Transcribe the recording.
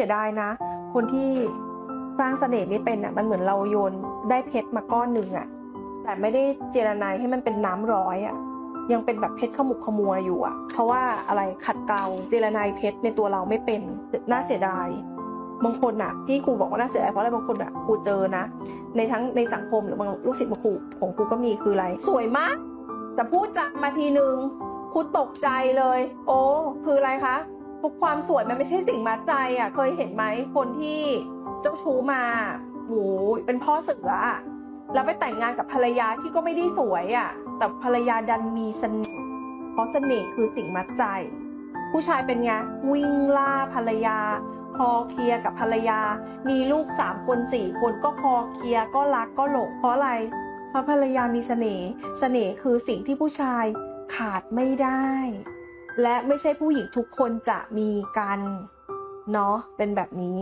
สียดายนะ คนที่สร้างเสน่ห์ไม่เป็นอะมันเหมือนเราโยนได้เพชรมาก้อนหนึ่งอะ แต่ไม่ได้เจรนายให้มันเป็นน้ำร้อยอะยังเป็นแบบเพชรขมุกขมัวอยู่อะ เพราะว่าอะไรขัดเกลาเจรนายเพชรในตัวเราไม่เป็นน่าเสียดายบางคนอะที่ครูบอกว่าน่าเสียดายเพราะอะไรบางคนอะครูเจอนะ ในทั้งในสังคมหรือบางลูกศิษย์บางครูของครูก็มีคืออะไร สวยมาก แต่พูดจามาทีนึงครูตกใจเลย โอ้คืออะไรคะ พวกความสวยมันไม่ใช่สิ่งมัดใจอะ เคยเห็นไหมคนที่เจ้าชู้มาโหเป็นพ่อเสืออะแล้วไปแต่งงานกับภรรยาที่ก็ไม่ได้สวยอะ แต่ภรรยาดันมีเสน่ห์เพราะเสน่ห์คือสิ่งมัดใจ ผู้ชายเป็นไงวิ่งล่าภรรยา คอเคลียกับภรรยา มีลูกสามคนสี่คนก็คอเคลียก็รักก็หลงเพราะอะไรเพราะภรรยามีเสน่ห์เสน่ห์คือสิ่งที่ผู้ชายขาดไม่ได้ และไม่ใช่ผู้หญิงทุกคนจะมีกันเนาะเป็นแบบนี้